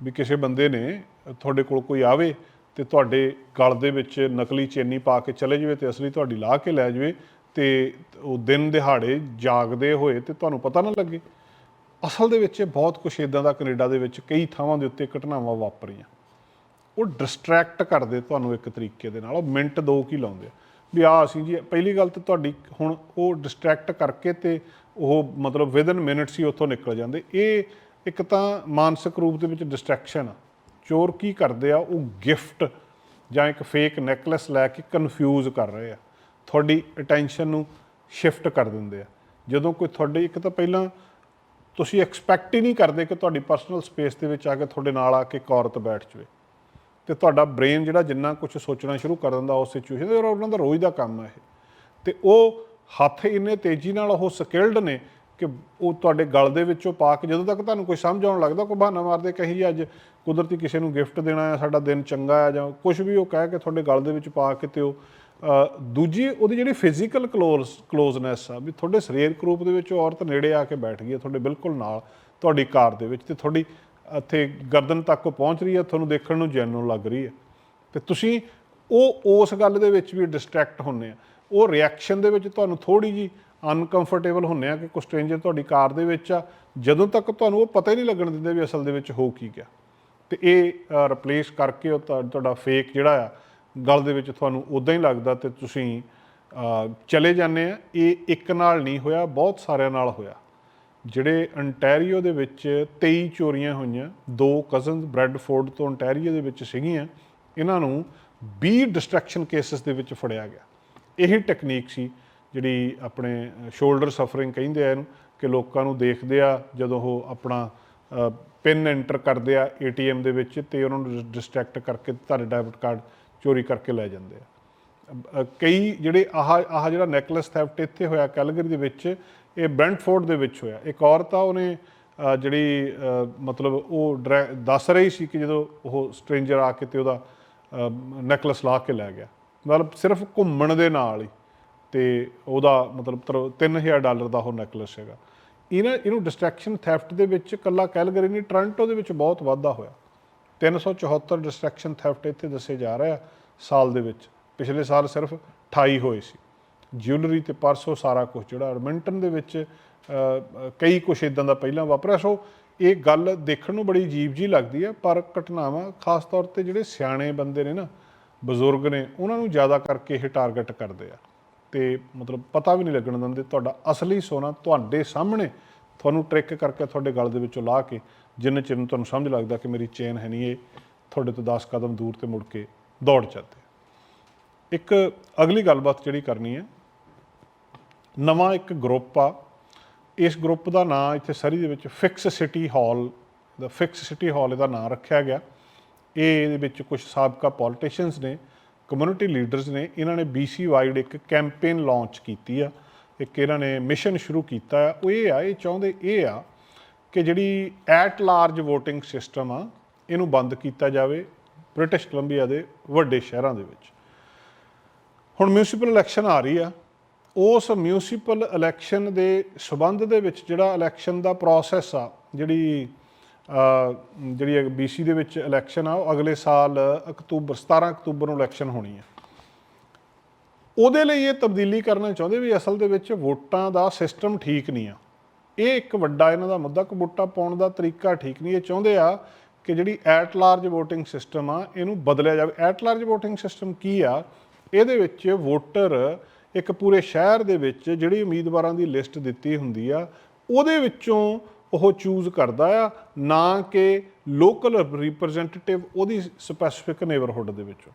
ਵੀ ਕਿਸੇ ਬੰਦੇ ਨੇ ਤੁਹਾਡੇ ਕੋਲ ਕੋਈ ਆਵੇ ਤੇ ਤੁਹਾਡੇ ਗਲ ਦੇ ਵਿੱਚ ਨਕਲੀ ਚੇਨੀ ਪਾ ਕੇ ਚਲੇ ਜਾਵੇ ਤੇ ਅਸਲੀ ਤੁਹਾਡੀ ਲਾ ਕੇ ਲੈ ਜਾਵੇ ਤੇ ਉਹ ਦਿਨ ਦਿਹਾੜੇ ਜਾਗਦੇ ਹੋਏ ਤੇ ਤੁਹਾਨੂੰ ਪਤਾ ਨਾ ਲੱਗੇ। ਅਸਲ ਦੇ ਵਿੱਚ ਇਹ ਬਹੁਤ ਕੁਝ ਇਦਾਂ ਦਾ ਕੈਨੇਡਾ ਦੇ ਵਿੱਚ ਕਈ ਥਾਵਾਂ ਦੇ ਉੱਤੇ ਘਟਨਾਵਾਂ ਵਾਪਰੀਆਂ। ਉਹ ਡਿਸਟਰੈਕਟ ਕਰਦੇ ਤੁਹਾਨੂੰ ਇੱਕ ਤਰੀਕੇ ਦੇ ਨਾਲ, ਉਹ ਮਿੰਟ ਦੋ ਕੀ ਲਾਉਂਦੇ ਆ। ਵੀ ਆ ਅਸੀਂ ਜੀ, ਪਹਿਲੀ ਗੱਲ ਤਾਂ ਤੁਹਾਡੀ ਹੁਣ ਉਹ ਡਿਸਟਰੈਕਟ ਕਰਕੇ ਤੇ ਉਹ ਮਤਲਬ ਵਿਦਨ ਮਿੰਟਸ ਹੀ ਉੱਥੋਂ ਨਿਕਲ ਜਾਂਦੇ। ਇਹ ਇੱਕ ਤਾਂ ਮਾਨਸਿਕ ਰੂਪ ਦੇ ਵਿੱਚ ਡਿਸਟਰੈਕਸ਼ਨ ਆ। ਚੋਰ ਕੀ ਕਰਦੇ ਆ, ਉਹ ਗਿਫਟ ਜਾਂ ਇੱਕ ਫੇਕ ਨੈਕਲੇਸ ਲੈ ਕੇ ਕਨਫਿਊਜ਼ ਕਰ ਰਹੇ ਆ। ਤੁਹਾਡੀ ਅਟੈਂਸ਼ਨ ਨੂੰ ਸ਼ਿਫਟ ਕਰ ਦਿੰਦੇ ਆ। ਜਦੋਂ ਕੋਈ ਤੁਹਾਡੇ, ਇੱਕ ਤਾਂ ਪਹਿਲਾਂ ਤੁਸੀਂ ਐਕਸਪੈਕਟ ਹੀ ਨਹੀਂ ਕਰਦੇ ਕਿ ਤੁਹਾਡੀ ਪਰਸਨਲ ਸਪੇਸ ਦੇ ਵਿੱਚ ਆ ਕੇ ਤੁਹਾਡੇ ਨਾਲ ਆ ਕੇ ਇੱਕ ਔਰਤ ਬੈਠ ਜਾਵੇ। ਤੇ ਤੁਹਾਡਾ ਬ੍ਰੇਨ ਜਿਹੜਾ ਜਿੰਨਾ ਕੁਝ ਸੋਚਣਾ ਸ਼ੁਰੂ ਕਰ ਦਿੰਦਾ ਉਸ ਸਿਚੁਏਸ਼ਨ ਦੇ ਉਹਨਾਂ ਦਾ ਰੋਜ਼ ਦਾ ਕੰਮ ਹੈ ਇਹ। ਤੇ ਉਹ ਹੱਥ ਇੰਨੇ ਤੇਜ਼ੀ ਨਾਲ ਉਹ ਸਕਿਲਡ ਨੇ ਕਿ ਉਹ ਤੁਹਾਡੇ ਗਲ ਦੇ ਵਿੱਚੋਂ ਪਾ ਕੇ ਜਦੋਂ ਤੱਕ ਤੁਹਾਨੂੰ ਕੋਈ ਸਮਝ ਆਉਣ ਲੱਗਦਾ, ਕੋਈ ਬਹਾਨਾ ਮਾਰਦੇ ਕਹੀ ਜੀ, ਅੱਜ ਕੁਦਰਤੀ ਕਿਸੇ ਨੂੰ ਗਿਫਟ ਦੇਣਾ ਹੈ ਸਾਡਾ ਦਿਨ ਚੰਗਾ ਹੈ ਜਾਂ ਕੁਝ ਵੀ ਉਹ ਕਹਿ ਕੇ ਤੁਹਾਡੇ ਗਲ ਦੇ ਵਿੱਚ ਪਾ ਕੇ ਤੇ ਉਹ ਦੂਜੀ ਉਹਦੀ ਜਿਹੜੀ ਫਿਜ਼ੀਕਲ ਕਲੋਜ਼ ਕਲੋਜ਼ਨੈਸ ਆ, ਵੀ ਤੁਹਾਡੇ ਸਰੀਰਕ ਰੂਪ ਦੇ ਵਿੱਚ ਉਹ ਔਰਤ ਨੇੜੇ ਆ ਕੇ ਬੈਠ ਗਈ ਹੈ, ਤੁਹਾਡੇ ਬਿਲਕੁਲ ਨਾਲ, ਤੁਹਾਡੀ ਕਾਰ ਦੇ ਵਿੱਚ ਤੇ ਤੁਹਾਡੀ ਇੱਥੇ ਗਰਦਨ ਤੱਕ ਪਹੁੰਚ ਰਹੀ ਹੈ, ਤੁਹਾਨੂੰ ਦੇਖਣ ਨੂੰ ਜੈਨੂਨ ਲੱਗ ਰਹੀ ਹੈ। ਤੇ ਤੁਸੀਂ ਉਹ, ਉਸ ਗੱਲ ਦੇ ਵਿੱਚ ਵੀ ਡਿਸਟਰੈਕਟ ਹੁੰਨੇ ਆ। ਉਹ ਰਿਐਕਸ਼ਨ ਦੇ ਵਿੱਚ ਤੁਹਾਨੂੰ ਥੋੜੀ ਜੀ ਅਨਕੰਫਰਟੇਬਲ ਹੁੰਨੇ ਆ ਕਿ ਕੋਈ ਸਟ੍ਰੇਂਜਰ ਤੁਹਾਡੀ ਕਾਰ ਦੇ ਵਿੱਚ ਆ, ਜਦੋਂ ਤੱਕ ਤੁਹਾਨੂੰ ਉਹ ਪਤਾ ਹੀ ਨਹੀਂ ਲੱਗਣ ਦਿੰਦੇ ਵੀ ਅਸਲ ਦੇ ਵਿੱਚ ਹੋ ਕੀ ਗਿਆ। ਤੇ ਇਹ ਰਿਪਲੇਸ ਕਰਕੇ ਉਹ ਤੁਹਾ- ਤੁਹਾਡਾ ਫੇਕ ਜਿਹੜਾ ਆ ਗਲ ਦੇ ਵਿੱਚ ਤੁਹਾਨੂੰ ਉਦਾਂ ਹੀ ਲੱਗਦਾ ਤੇ ਤੁਸੀਂ ਚਲੇ ਜਾਂਦੇ ਆ। ਇਹ ਇੱਕ ਨਾਲ ਨਹੀਂ ਹੋਇਆ, ਬਹੁਤ ਸਾਰਿਆਂ ਨਾਲ ਹੋਇਆ। ਜਿਹੜੇ ਅੰਟੈਰੀਓ ਦੇ ਵਿੱਚ 23 ਚੋਰੀਆਂ ਹੋਈਆਂ, ਦੋ ਕਜ਼ਨਸ ਬ੍ਰੈਡਫੋਰਡ ਤੋਂ ਅੰਟੈਰੀਓ ਦੇ ਵਿੱਚ ਸੀਗੀਆਂ, ਇਹਨਾਂ ਨੂੰ 20 ਡਿਸਟਰੈਕਸ਼ਨ ਕੇਸਸ ਦੇ ਵਿੱਚ ਫੜਿਆ ਗਿਆ। ਇਹੀ ਟੈਕਨੀਕ ਸੀ ਜਿਹੜੀ ਆਪਣੇ ਸ਼ੋਲਡਰ ਸਫਰਿੰਗ ਕਹਿੰਦੇ ਆ ਇਹਨੂੰ, ਕਿ ਲੋਕਾਂ ਨੂੰ ਦੇਖਦੇ ਆ, ਜਦੋਂ ਉਹ ਆਪਣਾ ਪਿਨ ਐਂਟਰ ਕਰਦੇ ਆ ਏਟੀਐਮ ਦੇ ਵਿੱਚ ਤੇ ਉਹਨਾਂ ਨੂੰ ਡਿਸਟਰੈਕਟ ਕਰਕੇ ਤੁਹਾਡੇ ਡੈਬਿਟ ਕਾਰਡ ਚੋਰੀ ਕਰਕੇ ਲੈ ਜਾਂਦੇ ਆ। ਕਈ ਜਿਹੜੇ ਆਹ ਆਹ ਜਿਹੜਾ ਨੈਕਲਸ ਥੈਫਟ ਇੱਥੇ ਹੋਇਆ, ਕੈਲਗਰੀ ਦੇ ਵਿੱਚ, ਇਹ ਬ੍ਰੈਂਟਫੋਰਡ ਦੇ ਵਿੱਚ ਹੋਇਆ। ਇੱਕ ਔਰਤ ਆ, ਉਹਨੇ ਜਿਹੜੀ ਮਤਲਬ ਉਹ ਡਰੈ- ਦੱਸ ਰਹੀ ਸੀ ਕਿ ਜਦੋਂ ਉਹ ਸਟ੍ਰੇਂਜਰ ਆ ਕੇ ਤੇ ਉਹਦਾ ਨੈਕਲਸ ਲਾ ਕੇ ਲੈ ਗਿਆ। ਮਤਲਬ ਸਿਰਫ ਘੁੰਮਣ ਦੇ ਨਾਲ ਹੀ ਤੇ ਉਹਦਾ ਮਤਲਬ ਤਰ- 3000 ਡਾਲਰ ਦਾ ਉਹ ਨੈਕਲੇਸ ਹੈਗਾ। ਇਹਨਾਂ, ਇਹਨੂੰ ਡਿਸਟਰੈਕਸ਼ਨ ਥੈਫਟ ਦੇ ਵਿੱਚ ਕੱਲਾ ਕੈਲਗਰੀ ਨਹੀਂ, ਟੋਰਾਂਟੋ ਦੇ ਵਿੱਚ ਬਹੁਤ ਵਾਧਾ ਹੋਇਆ। 374 ਡਿਸਟਰੈਕਸ਼ਨ ਥੈਫਟ ਇੱਥੇ ਦੱਸੇ ਜਾ ਰਹੇ ਆ ਸਾਲ ਦੇ ਵਿੱਚ। ਪਿਛਲੇ ਸਾਲ ਸਿਰਫ 28 ਹੋਏ ਸੀ। ਜਿਊਲਰੀ ਤੇ ਪਰਸ ਸਾਰਾ ਕੁਝ ਜਿਹੜਾ ਐਡਮਿੰਟਨ ਦੇ ਵਿੱਚ ਕਈ ਕੁਛ ਇਦਾਂ ਦਾ ਪਹਿਲਾਂ ਵਾਪਰਿਆ। ਸੋ ਇਹ ਗੱਲ ਦੇਖਣ ਨੂੰ ਬੜੀ ਅਜੀਬ ਜੀ ਲੱਗਦੀ ਹੈ, ਪਰ ਘਟਨਾਵਾਂ ਖਾਸ ਤੌਰ ਤੇ ਜਿਹੜੇ ਸਿਆਣੇ ਬੰਦੇ ਨੇ ਨਾ, ਬਜ਼ੁਰਗ ਨੇ, ਉਹਨਾਂ ਨੂੰ ਜ਼ਿਆਦਾ ਕਰਕੇ ਇਹ ਟਾਰਗੇਟ ਕਰਦੇ ਆ। ਤੇ ਮਤਲਬ ਪਤਾ ਵੀ ਨਹੀਂ ਲੱਗਣ ਦਿੰਦੇ, ਤੁਹਾਡਾ ਅਸਲੀ ਸੋਨਾ ਤੁਹਾਡੇ ਸਾਹਮਣੇ, ਤੁਹਾਨੂੰ ਟ੍ਰਿਕ ਕਰਕੇ ਤੁਹਾਡੇ ਗਲ ਦੇ ਵਿੱਚੋਂ ਲਾ ਕੇ ਜਿੰਨੇ ਚਿਰ ਨੂੰ ਤੁਹਾਨੂੰ ਸਮਝ ਲੱਗਦਾ ਕਿ ਮੇਰੀ ਚੇਨ ਹੈ ਨਹੀਂ ਇਹ, ਤੁਹਾਡੇ ਤੋਂ 10 ਕਦਮ ਦੂਰ ਤੇ ਮੁੜ ਕੇ ਦੌੜ ਜਾਂਦੇ ਇੱਕ ਅਗਲੀ ਗੱਲਬਾਤ ਜਿਹੜੀ ਕਰਨੀ ਹੈ, ਨਵਾਂ ਇੱਕ ਗਰੁੱਪ ਆ। ਇਸ ਗਰੁੱਪ ਦਾ ਨਾਂ ਇੱਥੇ ਸਰੀ ਦੇ ਵਿੱਚ ਫਿਕਸ ਸਿਟੀ ਹਾਲ ਦਾ ਫਿਕਸ ਸਿਟੀ ਹਾਲ ਇਹਦਾ ਨਾਂ ਰੱਖਿਆ ਗਿਆ। ਇਹ ਇਹਦੇ ਵਿੱਚ ਕੁਝ ਸਾਬਕਾ ਪੋਲੀਟੀਸ਼ੀਅਨਸ ਨੇ ਕਮਿਊਨਿਟੀ ਲੀਡਰਸ ਨੇ, ਇਹਨਾਂ ਨੇ BC ਵਾਈਡ ਇੱਕ ਕੈਂਪੇਨ ਲਾਂਚ ਕੀਤੀ ਆ। ਇੱਕ ਇਹਨਾਂ ਨੇ ਮਿਸ਼ਨ ਸ਼ੁਰੂ ਕੀਤਾ ਆ। ਉਹ ਇਹ ਆ, ਇਹ ਚਾਹੁੰਦੇ ਇਹ ਆ ਕਿ ਜਿਹੜੀ ਐਟ ਲਾਰਜ VOTING ਸਿਸਟਮ ਆ ਇਹਨੂੰ ਬੰਦ ਕੀਤਾ ਜਾਵੇ ਬ੍ਰਿਟਿਸ਼ ਕੋਲੰਬੀਆ ਦੇ ਵੱਡੇ ਸ਼ਹਿਰਾਂ ਦੇ ਵਿੱਚ। ਹੁਣ ਮਿਊਨਿਸਪਲ ਇਲੈਕਸ਼ਨ ਆ ਰਹੀ ਆ। ਉਸ ਮਿਊਨਿਸਪਲ ਇਲੈਕਸ਼ਨ ਦੇ ਸਬੰਧ ਦੇ ਵਿੱਚ ਜਿਹੜਾ ਇਲੈਕਸ਼ਨ ਦਾ ਪ੍ਰੋਸੈਸ ਆ ਜਿਹੜੀ ਅ, ਜਿਹੜੀ ਬੀਸੀ ਦੇ ਵਿੱਚ ਇਲੈਕਸ਼ਨ ਆ ਉਹ ਅਗਲੇ ਸਾਲ ਅਕਤੂਬਰ 17 ਅਕਤੂਬਰ ਨੂੰ ਇਲੈਕਸ਼ਨ ਹੋਣੀ ਹੈ ਉਹਦੇ ਲਈ ਇਹ ਤਬਦੀਲੀ ਕਰਨਾ ਚਾਹੁੰਦੇ ਵੀ ਅਸਲ ਦੇ ਵਿੱਚ ਵੋਟਾਂ ਦਾ ਸਿਸਟਮ ਠੀਕ ਨਹੀਂ ਆ। ਇਹ ਇੱਕ ਵੱਡਾ ਇਹਨਾਂ ਦਾ ਮੁੱਦਾ ਕਿ ਵੋਟਾਂ ਪਾਉਣ ਦਾ ਤਰੀਕਾ ਠੀਕ ਨਹੀਂ, ਇਹ ਚਾਹੁੰਦੇ ਆ ਕਿ ਜਿਹੜੀ ਐਟ ਲਾਰਜ VOTING ਸਿਸਟਮ ਆ, ਇਹਨੂੰ ਬਦਲਿਆ ਜਾਵੇ। ਐਟ ਲਾਰਜ VOTING ਸਿਸਟਮ ਕੀ ਆ? ਇਹਦੇ ਵਿੱਚ ਵੋਟਰ ਇੱਕ ਪੂਰੇ ਸ਼ਹਿਰ ਦੇ ਵਿੱਚ ਜਿਹੜੀ ਉਮੀਦਵਾਰਾਂ ਦੀ ਲਿਸਟ ਦਿੱਤੀ ਹੁੰਦੀ ਆ, ਉਹਦੇ ਵਿੱਚੋਂ ਉਹ ਚੂਜ਼ ਕਰਦਾ ਆ, ਨਾ ਕਿ ਲੋਕਲ ਰਿਪਰੈਜ਼ੈਂਟੇਟਿਵ ਉਹਦੀ ਸਪੈਸੀਫਿਕ ਨੇਬਰਹੁੱਡ ਦੇ ਵਿੱਚੋਂ।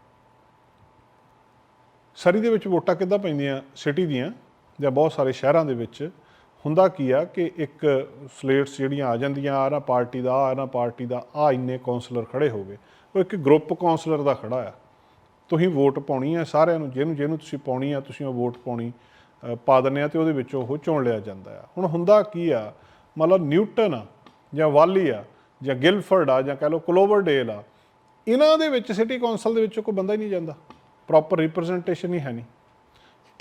ਸਰੀ ਦੇ ਵਿੱਚ ਵੋਟਾਂ ਕਿੱਦਾਂ ਪੈਂਦੀਆਂ? ਸਿਟੀ ਦੀਆਂ ਜਾਂ ਬਹੁਤ ਸਾਰੇ ਸ਼ਹਿਰਾਂ ਦੇ ਵਿੱਚ? ਹੁੰਦਾ ਕੀ ਆ ਕਿ ਇੱਕ ਸਲੇਟਸ ਜਿਹੜੀਆਂ ਆ ਜਾਂਦੀਆਂ ਆ ਨਾ ਪਾਰਟੀ ਦਾ ਆ ਨਾ ਪਾਰਟੀ ਦਾ ਆ ਇੰਨੇ ਕਾਉਂਸਲਰ ਖੜੇ ਹੋ ਗਏ। ਉਹ ਇੱਕ ਗਰੁੱਪ ਕਾਉਂਸਲਰ ਦਾ ਖੜਾ ਆ। ਤੁਸੀਂ ਵੋਟ ਪਾਉਣੀ ਆ, ਸਾਰਿਆਂ ਨੂੰ, ਜਿਹਨੂੰ ਜਿਹਨੂੰ ਤੁਸੀਂ ਪਾਉਣੀ ਆ, ਤੁਸੀਂ ਉਹ ਵੋਟ ਪਾਉਣੀ ਪਾ ਦਿੰਦੇ ਆ ਤੇ ਉਹਦੇ ਵਿੱਚੋਂ ਉਹ ਚੁਣ ਲਿਆ ਜਾਂਦਾ ਆ। ਹੁਣ ਹੁੰਦਾ ਕੀ ਆ, ਮਤਲਬ ਨਿਊਟਨ ਆ ਜਾਂ ਵਾਲੀ ਆ ਜਾਂ ਗਿਲਫਰਡ ਆ ਜਾਂ ਕਹ ਲਓ ਕਲੋਵਰਡੇਲ ਆ, ਇਹਨਾਂ ਦੇ ਵਿੱਚ, ਸਿਟੀ ਕੌਂਸਲ ਦੇ ਵਿੱਚ ਕੋਈ ਬੰਦਾ ਹੀ ਨਹੀਂ ਜਾਂਦਾ। ਪ੍ਰੋਪਰ ਰਿਪਰੈਜ਼ੈਂਟੇਸ਼ਨ ਹੀ ਹੈ ਨਹੀਂ।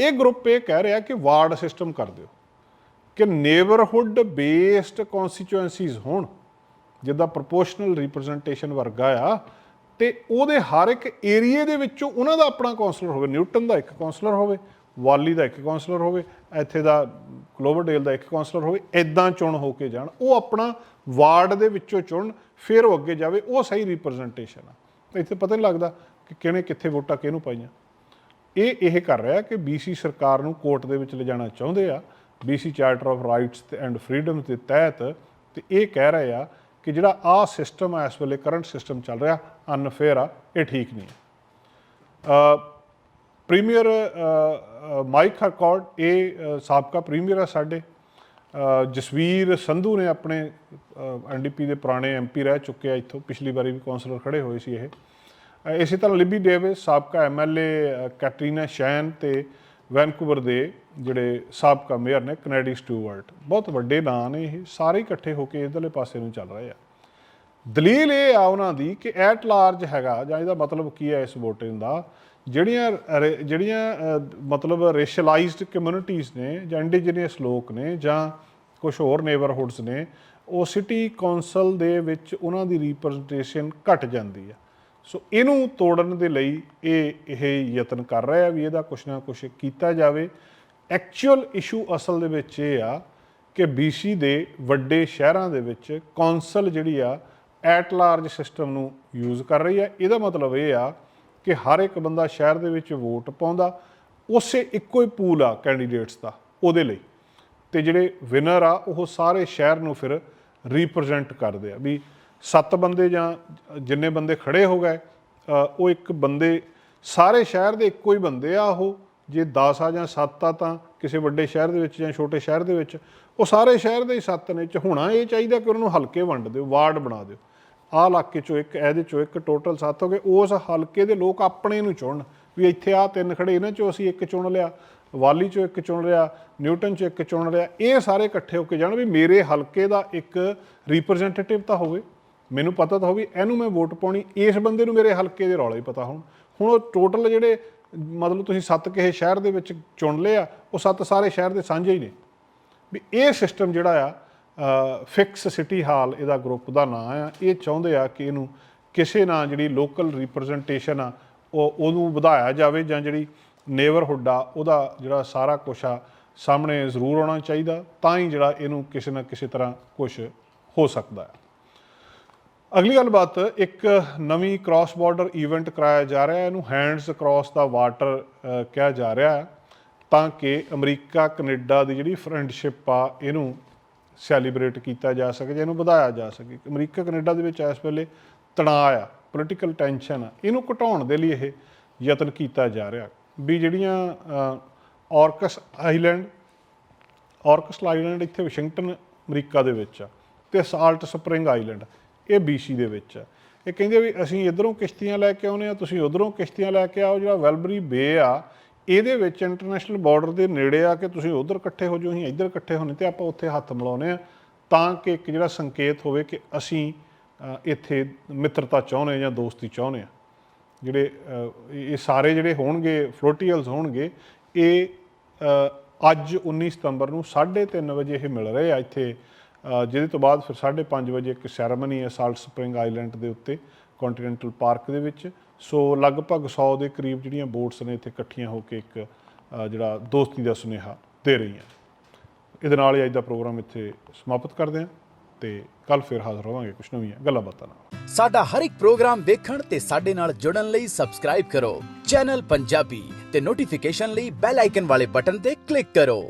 ਇਹ ਗਰੁੱਪ ਇਹ ਕਹਿ ਰਿਹਾ ਕਿ ਵਾਰਡ ਸਿਸਟਮ ਕਰ ਦਿਓ। ਕਿ ਨੇਬਰਹੁੱਡ ਬੇਸਡ ਕਨਸਟੀਚੁਐਂਸੀਜ਼ ਹੋਣ, ਜਿੱਦਾਂ ਪ੍ਰੋਪੋਰਸ਼ਨਲ ਰਿਪਰੈਜ਼ੈਂਟੇਸ਼ਨ ਵਰਗਾ ਆ, ਤੇ ਉਹਦੇ ਹਰ ਇੱਕ ਏਰੀਏ ਦੇ ਵਿੱਚੋਂ ਉਹਨਾਂ ਦਾ ਆਪਣਾ ਕਾਉਂਸਲਰ ਹੋਵੇ, ਨਿਊਟਨ ਦਾ ਇੱਕ ਕਾਉਂਸਲਰ ਹੋਵੇ, ਵਾਲੀ ਦਾ ਇੱਕ ਕਾਉਂਸਲਰ ਹੋਵੇ, ਇੱਥੇ ਦਾ ਕਲੋਵਰਡੇਲ ਦਾ ਇੱਕ ਕਾਉਂਸਲਰ ਹੋਵੇ ਐਦਾਂ ਚੁਣ ਹੋ ਕੇ ਜਾਣ, ਉਹ ਆਪਣਾ ਵਾਰਡ ਦੇ ਵਿੱਚੋਂ ਚੁਣ, ਫਿਰ ਉਹ ਅੱਗੇ ਜਾਵੇ, ਉਹ ਸਹੀ ਰਿਪਰੈਜ਼ੈਂਟੇਸ਼ਨ ਆ। ਇੱਥੇ ਪਤਾ ਨਹੀਂ ਲੱਗਦਾ ਕਿ ਕਿਹਨੇ ਕਿੱਥੇ ਵੋਟਾਂ ਕਿਹਨੂੰ ਪਾਈਆਂ। ਇਹ ਇਹ ਕਰ ਰਿਹਾ ਕਿ BC ਸਰਕਾਰ ਨੂੰ ਕੋਰਟ ਦੇ ਵਿੱਚ ਲਿਜਾਣਾ ਚਾਹੁੰਦੇ ਆ BC charter of rights and freedoms ਦੇ ਤਹਿਤ ਤੇ ਇਹ ਕਹਿ ਰਹੇ ਆ ਕਿ ਜਿਹੜਾ ਆ ਸਿਸਟਮ ਆ, ਇਸ ਵੇਲੇ ਕਰੰਟ ਸਿਸਟਮ ਚੱਲ ਰਿਹਾ ਅਨਫੇਅਰ ਆ, ਇਹ ਠੀਕ ਨਹੀਂ ਆ ਪ੍ਰੀਮੀਅਰ ਮਾਈਕ ਹਰਕੌਰਡ ਇਹ ਸਾਬਕਾ ਪ੍ਰੀਮੀਅਰ ਆ ਸਾਡੇ। ਜਸਵੀਰ ਸੰਧੂ ਨੇ ਆਪਣੇ ਐਨਡੀਪੀ ਦੇ ਪੁਰਾਣੇ ਐਮਪੀ ਰਹਿ ਚੁੱਕੇ ਆ ਇੱਥੋਂ, ਪਿਛਲੀ ਵਾਰੀ ਵੀ ਕਾਉਂਸਲਰ ਖੜੇ ਹੋਏ ਸੀ ਇਹ। ਇਸੇ ਤਰ੍ਹਾਂ ਲਿਬੀ ਡੇਵਿਸ ਸਾਬਕਾ ਐਮਐਲਏ ਕੈਟਰੀਨਾ ਸ਼ੈਨ ਤੇ ਵੈਨਕੂਵਰ ਦੇ ਜਿਹੜੇ ਸਾਬਕਾ ਮੇਅਰ ਨੇ ਕੈਨੇਡੀ ਸਟੂਵਰਟ, ਬਹੁਤ ਵੱਡੇ ਨਾਂ ਨੇ ਇਹ, ਸਾਰੇ ਇਕੱਠੇ ਹੋ ਕੇ ਇਧਰਲੇ ਪਾਸੇ ਨੂੰ ਚੱਲ ਰਹੇ ਆ। ਦਲੀਲ ਇਹ ਆ ਉਹਨਾਂ ਦੀ ਕਿ ਐਟ ਲਾਰਜ ਹੈਗਾ, ਜਾਂ ਇਹਦਾ ਮਤਲਬ ਕੀ ਹੈ ਇਸ ਵੋਟਿੰਗ ਦਾ, ਜਿਹੜੀਆਂ ਜਿਹੜੀਆਂ ਮਤਲਬ ਰੇਸ਼ਲਾਈਜ਼ਡ ਕਮਿਊਨਿਟੀਜ਼ ਨੇ, ਜਾਂ ਇੰਡੀਜੀਨੀਅਸ ਲੋਕ ਨੇ, ਜਾਂ ਕੁਝ ਹੋਰ ਨੇਬਰਹੁੱਡਸ ਨੇ, ਉਹ ਸਿਟੀ ਕੌਂਸਲ ਦੇ ਵਿੱਚ ਉਹਨਾਂ ਦੀ ਰਿਪਰੈਜ਼ੈਂਟੇਸ਼ਨ ਘਟ ਜਾਂਦੀ ਆ। ਸੋ ਇਹਨੂੰ ਤੋੜਨ ਦੇ ਲਈ ਇਹ ਇਹ ਯਤਨ ਕਰ ਰਿਹਾ ਵੀ ਇਹਦਾ ਕੁਛ ਨਾ ਕੁਛ ਕੀਤਾ ਜਾਵੇ। ਐਕਚੁਅਲ ਇਸ਼ੂ ਅਸਲ ਦੇ ਵਿੱਚ ਇਹ ਆ ਕਿ BC ਦੇ ਵੱਡੇ ਸ਼ਹਿਰਾਂ ਦੇ ਵਿੱਚ ਕੌਂਸਲ ਜਿਹੜੀ ਆ ਐਟ ਲਾਰਜ ਸਿਸਟਮ ਨੂੰ ਯੂਜ਼ ਕਰ ਰਹੀ ਹੈ ਇਹਦਾ ਮਤਲਬ ਇਹ ਆ ਕਿ ਹਰ ਇੱਕ ਬੰਦਾ ਸ਼ਹਿਰ ਦੇ ਵਿੱਚ ਵੋਟ ਪਾਉਂਦਾ, ਉਸੇ ਇੱਕੋ ਹੀ ਪੂਲ ਆ ਕੈਂਡੀਡੇਟਸ ਦਾ, ਉਹਦੇ ਲਈ। ਤੇ ਜਿਹੜੇ ਵਿਨਰ ਆ, ਉਹ ਸਾਰੇ ਸ਼ਹਿਰ ਨੂੰ ਫਿਰ ਰਿਪਰੈਜ਼ੈਂਟ ਕਰਦੇ ਆ ਵੀ ਸੱਤ ਬੰਦੇ ਜਾਂ ਜਿੰਨੇ ਬੰਦੇ ਖੜੇ ਹੋ ਗਏ ਉਹ ਇੱਕ ਬੰਦੇ, ਸਾਰੇ ਸ਼ਹਿਰ ਦੇ ਇੱਕੋ ਹੀ ਬੰਦੇ ਆ ਉਹ। ਜੇ 10 ਆ ਜਾਂ 7 ਆ ਤਾਂ ਕਿਸੇ ਵੱਡੇ ਸ਼ਹਿਰ ਦੇ ਵਿੱਚ ਜਾਂ ਛੋਟੇ ਸ਼ਹਿਰ ਦੇ ਵਿੱਚ, ਉਹ ਸਾਰੇ ਸ਼ਹਿਰ ਦੇ ਹੀ ਸੱਤ ਨੇ। ਚ ਹੋਣਾ ਇਹ ਚਾਹੀਦਾ ਕਿ ਉਹਨਾਂ ਨੂੰ ਹਲਕੇ ਵੰਡ ਦਿਓ, ਵਾਰਡ ਬਣਾ ਦਿਓ। ਆਹ ਇਲਾਕੇ ਚੋਂ ਇੱਕ, ਇਹਦੇ ਚੋਂ ਇੱਕ ਟੋਟਲ ਸੱਤ ਹੋ ਗਏ। ਉਸ ਹਲਕੇ ਦੇ ਲੋਕ ਆਪਣੇ ਨੂੰ ਚੁਣਨ ਵੀ ਇੱਥੇ ਆ ਤਿੰਨ ਖੜੇ ਇਹਨਾਂ ਚੋਂ ਅਸੀਂ ਇੱਕ ਚੁਣ ਲਿਆ, ਵਾਲੀ ਚੋਂ ਇੱਕ ਚੁਣ ਲਿਆ, ਨਿਊਟਨ ਚੋਂ ਇੱਕ ਚੁਣ ਲਿਆ। ਇਹ ਸਾਰੇ ਇਕੱਠੇ ਹੋ ਕੇ ਜਾਣ ਵੀ ਮੇਰੇ ਹਲਕੇ ਦਾ ਇੱਕ ਰਿਪਰੈਜ਼ੈਂਟੇਟਿਵ ਤਾਂ ਹੋਵੇ। ਮੈਨੂੰ ਪਤਾ ਤਾਂ ਹੋਵੇ, ਇਹਨੂੰ ਮੈਂ ਵੋਟ ਪਾਉਣੀ, ਇਸ ਬੰਦੇ ਨੂੰ ਮੇਰੇ ਹਲਕੇ ਦੇ ਰੌਲੇ ਹੀ ਪਤਾ ਹੋਣ। ਹੁਣ ਉਹ ਟੋਟਲ ਜਿਹੜੇ ਮਤਲਬ ਤੁਸੀਂ ਸੱਤ ਕਿਸੇ ਸ਼ਹਿਰ ਦੇ ਵਿੱਚ ਚੁਣ ਲਿਆ, ਉਹ ਸੱਤ ਸਾਰੇ ਸ਼ਹਿਰ ਦੇ ਸਾਂਝੇ ਹੀ ਨੇ। ਵੀ ਇਹ ਸਿਸਟਮ ਜਿਹੜਾ ਆ ਫਿਕਸ ਸਿਟੀ ਹਾਲ, ਇਹਦਾ ਗਰੁੱਪ ਦਾ ਨਾਂ ਆ। ਇਹ ਚਾਹੁੰਦੇ ਆ ਕਿ ਇਹਨੂੰ ਕਿਸੇ ਨਾਲ ਜਿਹੜੀ ਲੋਕਲ ਰਿਪਰੈਜ਼ੈਂਟੇਸ਼ਨ ਆ, ਉਹ, ਉਹਨੂੰ ਵਧਾਇਆ ਜਾਵੇ ਜਾਂ ਜਿਹੜੀ ਨੇਬਰਹੁੱਡ ਆ, ਉਹਦਾ ਜਿਹੜਾ ਸਾਰਾ ਕੁਛ ਆ ਸਾਹਮਣੇ ਜ਼ਰੂਰ ਆਉਣਾ ਚਾਹੀਦਾ। ਤਾਂ ਹੀ ਜਿਹੜਾ ਇਹਨੂੰ ਕਿਸੇ ਨਾ ਕਿਸੇ ਤਰ੍ਹਾਂ ਕੁਝ ਹੋ ਸਕਦਾ ਹੈ। ਅਗਲੀ ਗੱਲਬਾਤ, ਇੱਕ ਨਵੀਂ ਕ੍ਰਾਸ ਬਾਰਡਰ ਇਵੈਂਟ ਕਰਾਇਆ ਜਾ ਰਿਹਾ ਹੈ। ਇਹਨੂੰ ਹੈਂਡਸ ਅਕ੍ਰਾਸ ਦਾ ਵਾਟਰ ਕਿਹਾ ਜਾ ਰਿਹਾ ਹੈ ਤਾਂ ਕਿ ਅਮਰੀਕਾ, ਕੈਨੇਡਾ ਦੀ ਜਿਹੜੀ ਫਰੈਂਡਸ਼ਿਪ ਆ, ਇਹਨੂੰ ਸੈਲੀਬ੍ਰੇਟ ਕੀਤਾ ਜਾ ਸਕੇ ਜਾਂ ਇਹਨੂੰ ਵਧਾਇਆ ਜਾ ਸਕੇ। ਅਮਰੀਕਾ, ਕੈਨੇਡਾ ਦੇ ਵਿੱਚ ਇਸ ਵੇਲੇ ਤਣਾਅ ਆ ਪੋਲੀਟੀਕਲ ਟੈਨਸ਼ਨ ਆ। ਇਹਨੂੰ ਘਟਾਉਣ ਦੇ ਲਈ ਇਹ ਯਤਨ ਕੀਤਾ ਜਾ ਰਿਹਾ। ਵੀ ਜਿਹੜੀਆਂ ਔਰਕਸ ਆਈਲੈਂਡ ਔਰਕਸ ਆਈਲੈਂਡ ਇੱਥੇ ਵਾਸ਼ਿੰਗਟਨ ਅਮਰੀਕਾ ਦੇ ਵਿੱਚ ਆ ਤੇ ਸਾਲਟ ਸਪਰਿੰਗ ਆਈਲੈਂਡ ਇਹ BC ਦੇ ਵਿੱਚ ਆ ਇਹ ਕਹਿੰਦੇ ਵੀ ਅਸੀਂ ਇਧਰੋਂ ਕਿਸ਼ਤੀਆਂ ਲੈ ਕੇ ਆਉਨੇ ਆ ਤੁਸੀਂ ਉਧਰੋਂ ਕਿਸ਼ਤੀਆਂ ਲੈ ਕੇ ਆਓ, ਜਿਹੜਾ ਵੈਲਬਰੀ ਬੇ ਆ, ਇਹਦੇ ਵਿੱਚ ਇੰਟਰਨੈਸ਼ਨਲ ਬਾਰਡਰ ਦੇ ਨੇੜੇ ਆ ਕਿ ਤੁਸੀਂ ਉਧਰ ਇਕੱਠੇ ਹੋ ਜਾਓ, ਅਸੀਂ ਇੱਧਰ ਇਕੱਠੇ ਹੋਣੇ ਤੇ ਆਪਾਂ ਉੱਥੇ ਹੱਥ ਮਿਲਾਉਨੇ ਆ ਤਾਂ ਕਿ ਇੱਕ ਜਿਹੜਾ ਸੰਕੇਤ ਹੋਵੇ ਕਿ ਅਸੀਂ ਇੱਥੇ ਮਿੱਤਰਤਾ ਚਾਹੁੰਦੇ ਜਾਂ ਦੋਸਤੀ ਚਾਹੁੰਦੇ ਆ ਜਿਹੜੇ ਇਹ ਸਾਰੇ ਜਿਹੜੇ ਹੋਣਗੇ ਫਲੋਟੀਅਲਸ ਹੋਣਗੇ, ਇਹ ਅੱਜ 19 ਸਤੰਬਰ ਨੂੰ 3:30 ਵਜੇ ਇਹ ਮਿਲ ਰਹੇ ਆ ਇੱਥੇ ਜਿਹਦੇ ਤੋਂ ਬਾਅਦ ਫਿਰ 5:30 ਵਜੇ ਇੱਕ ਸੈਰੇਮਨੀ ਹੈ ਸਾਲਟ ਸਪ੍ਰਿੰਗ ਆਈਲੈਂਡ ਦੇ ਉੱਤੇ ਕੰਟੀਨੈਂਟਲ ਪਾਰਕ ਦੇ ਵਿੱਚ। ਸੋ ਲਗਭਗ 100 ਦੇ ਕਰੀਬ ਜਿਹੜੀਆਂ ਬੋਟਸ ਨੇ ਇੱਥੇ ਇਕੱਠੀਆਂ ਹੋ ਕੇ ਇੱਕ ਜਿਹੜਾ ਦੋਸਤੀ ਦਾ ਸੁਨੇਹਾ ਦੇ ਰਹੀਆਂ। ਇਹਦੇ ਨਾਲ ਹੀ ਅੱਜ ਦਾ ਪ੍ਰੋਗਰਾਮ ਇੱਥੇ ਸਮਾਪਤ ਕਰਦੇ ਹਾਂ ਤੇ ਕੱਲ ਫਿਰ ਹਾਜ਼ਰ ਹੋਵਾਂਗੇ ਕੁਝ ਨਵੀਆਂ ਗੱਲਾਂ ਬਾਤਾਂ ਨਾਲ। ਸਾਡਾ ਹਰ ਇੱਕ ਪ੍ਰੋਗਰਾਮ ਦੇਖਣ ਤੇ ਸਾਡੇ ਨਾਲ ਜੁੜਨ ਲਈ ਸਬਸਕ੍ਰਾਈਬ ਕਰੋ। ਚੈਨਲ ਪੰਜਾਬੀ ਤੇ ਨੋਟੀਫਿਕੇਸ਼ਨ ਲਈ ਬੈਲ ਆਈਕਨ ਵਾਲੇ ਬਟਨ ਤੇ ਕਲਿੱਕ ਕਰੋ।